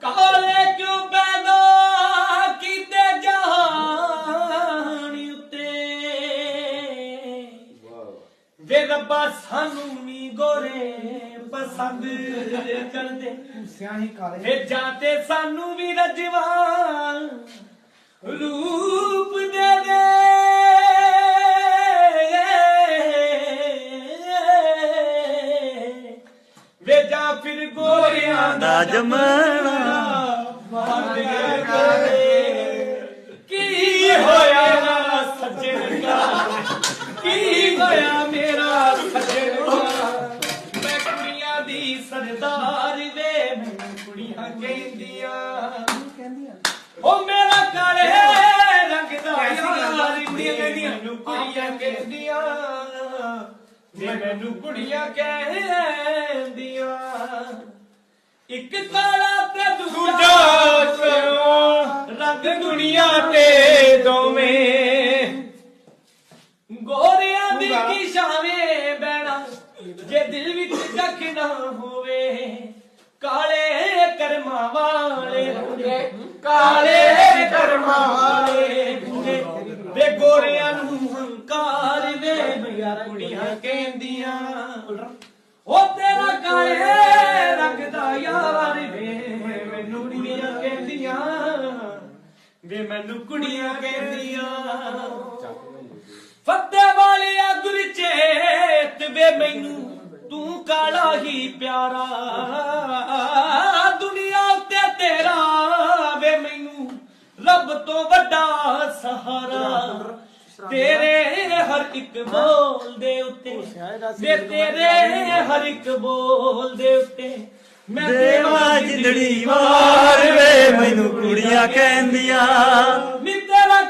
ਕਾਲੇ ਕਿਉਂ ਪੈਦਾ ਕੀਤੇ ਜਹਾਨ ਉਤੇ? ਵੇ ਰੱਬਾ ਸਾਨੂੰ ਨੀ ਗੋਰੇ ਪਸੰਦ ਕਰਦੇ। ਸਿਆਹੀ ਕਾਲੇ। ਫੇ ਜਾਂਦੇ ਸਾਨੂੰ ਵੀ ਰਜਵਾਨ ਰੂਪ ਫਿਰ ਗੋਰਿਆਂ ਦਾ ਜਮਣਾ ਮਾਰ ਕਰੇ। ਕੀ ਹੋਇਆ ਨਾ ਸੱਜਣ ਦਾ? ਕੀ ਹੋਇਆ ਮੇਰਾ ਸੱਜਣ ਦਾ? ਮੈਂ ਕੁੜੀਆਂ ਦੀ ਸਰਦਾਰ ਵੇ ਮੈਨੂੰ ਕੁੜੀਆਂ ਕਹਿੰਦੀਆਂ। ਕਹਿੰਦੀਆਂ ਉਹ ਮੇਰਾ ਕਾਲੇ ਰੰਗ ਦਾ ਯਾਰ ਕੁੜੀਆਂ ਕਹਿੰਦੀਆਂ। ਮੈਨੂੰ ਕੁੜੀਆਂ ਕਹਿੰਦੀਆਂ। ਮੈਨੂੰ ਕੁੜੀਆਂ ਕਹਿੰਦੀਆਂ ਇੱਕ ਕਾਲਾ ਤੇ ਦੂਜਾ ਚਿਓ ਰੰਗ ਦੁਨੀਆ ਤੇ ਦੋਵੇਂ। ਗੋਰਿਆਂ ਦੀ ਕੀ ਸ਼ਾਨੇ ਬੈਣਾ ਜੇ ਦਿਲ ਵਿੱਚ ਕੱਖ ਨਾ ਹੋਵੇ। ਕਾਲੇ ਕਰਮਾਂ ਵਾਲੇ। ਹੁੰਦੇ ਕਾਲੇ ਕਰਮਾਂ ਵਾਲੇ। ਹੁੰਦੇ ਵੇ ਗੋਰਿਆਂ ਨੂੰ ਹੰਕਾਰ ਵੇ। ਮਈਆ ਕੁੜੀਆਂ ਕਹਿੰਦੀਆਂ ਉਹ ਤੇਰਾ ਕਾਲੇ ਦਾ ਯਾਰ ਵੇ ਮੈਨੂੰ ਕੁੜੀਆਂ ਕਹਿੰਦੀਆਂ। ਵੇ ਮੈਨੂੰ ਕੁੜੀਆਂ ਕਹਿੰਦੀਆਂ। ਫੱਤੇ ਵਾਲਿਆ ਗੁਰਚੇਤ ਵੇ ਮੈਨੂੰ ਤੂੰ ਕਾਲਾ ਹੀ ਪਿਆਰਾ। ਦੁਨੀਆ ਉੱਤੇ ਤੇਰਾ ਵੇ ਮੈਨੂੰ ਰੱਬ ਤੋਂ ਵੱਡਾ ਸਹਾਰਾ। ਤੇਰੇ ਹਰ ਇੱਕ ਬੋਲ ਦੇ ਉੱਤੇ ਵੇ ਤੇਰੇ ਹਰ ਇੱਕ ਬੋਲ ਦੇ ਉੱਤੇ ਦੇਵਾ ਜਿੰਦੜੀ ਮਾਰ ਵੇ ਮੈਨੂੰ ਕੁੜੀਆਂ ਕਹਿੰਦੀਆਂ ਨੀ ਤੇਰਾ